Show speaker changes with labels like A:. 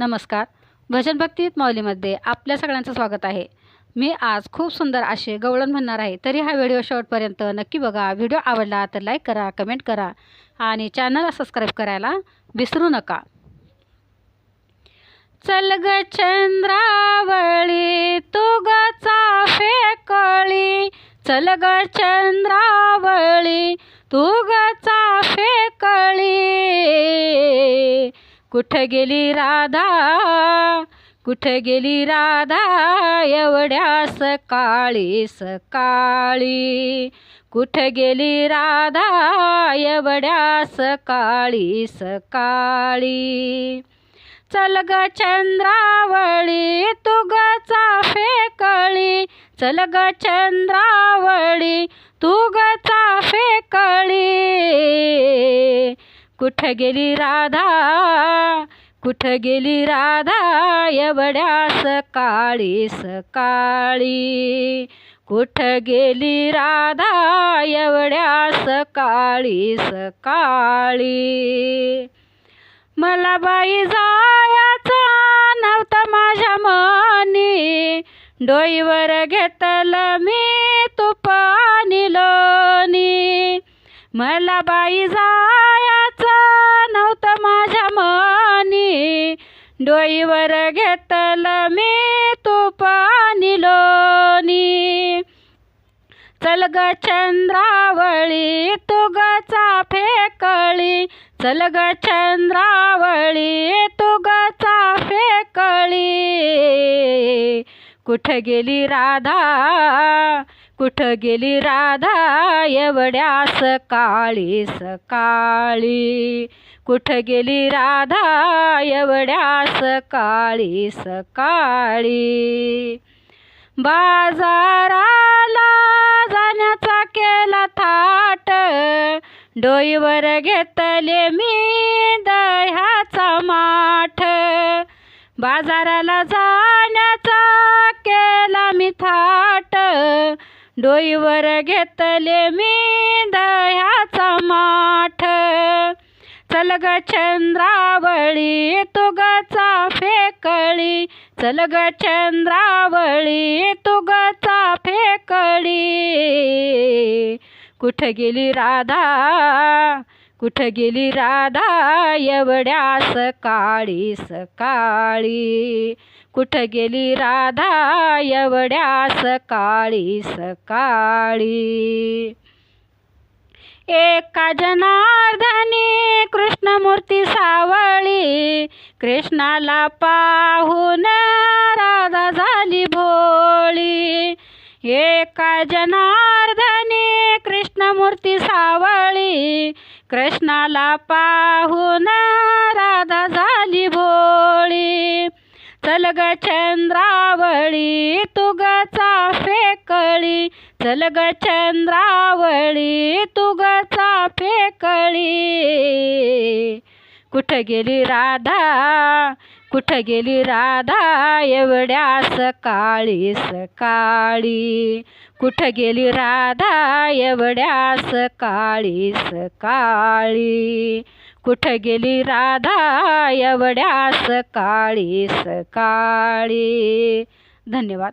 A: नमस्कार. भजन भक्तीत माऊलीमध्ये आपल्या सगळ्यांचं स्वागत आहे. मी आज खूप सुंदर असे गवळण म्हणणार आहे तरी हा व्हिडिओ शेवटपर्यंत नक्की बघा. व्हिडिओ आवडला तर लाईक करा कमेंट करा आणि चॅनलला सबस्क्राईब करायला विसरू नका. चल ग चंद्रावळी तू ग चाफे कळी. चल ग चंद्रावळी तू ग चाफे कळी. कुठं गेली राधा? कुठं गेली राधा? एवढ्या सकाळी सकाळी. कुठं गेली राधा? एवढ्या सकाळी सकाळी. चल ग चंद्रावळी तू ग चाफे कळी चल ग चंद्रावळी तू ग चाफे कळी कुठं गेली राधा? कुठं गेली राधा? एवढ्या सकाळी सकाळी. कुठं गेली राधा? एवढ्या सकाळी सकाळी. मला बाई जायाचा नव्हता माझ्या मनी. डोईवर घेतलं मी तुपानी लोणी. मला बाई जा डोईवर घेतलं मी तुपानी लोणी चल ग चंद्रावळी तू फेकळी. चल ग चंद्रावळी कुठं गेली राधा? कुठं गेली राधा? एवढ्या सकाळी सकाळी. कुठं गेली राधा? एवढ्या सकाळी सकाळी. बाजाराला जाण्याचा केला थाट. डोईवर घेतले मी बाजाराला जाण्याचा केला मी थाट. डोईवर घेतले मी दह्याचा माठ. चल ग चंद्रावळी तू फेकळी. चल ग चंद्रावळी तू फेकळी. कुठं गेली राधा? कुठं गेली राधा? एवढ्या सकाळी सकाळी. कुठं गेली राधा? एवढ्या सकाळी सकाळी. एका जनार्दनी कृष्णमूर्ती सावळी. कृष्णाला पाहून राधा झाली भोळी. एका जनार्दनी कृष्णमूर्ती सावळी. कृष्णाला पाहून राधा झाली भोळी चल ग चंद्रावळी तुगचा फेकळी चाफे कळी चल ग चंद्रावळी तुगचा फेकळी. कुठं गेली राधा? कुठं गेली राधा? एवढ्या सकाळी सकाळी. कुठं गेली राधा? एवढ्या सकाळी सकाळी. कुठं गेली राधा? एवढ्या सकाळी सकाळी. धन्यवाद.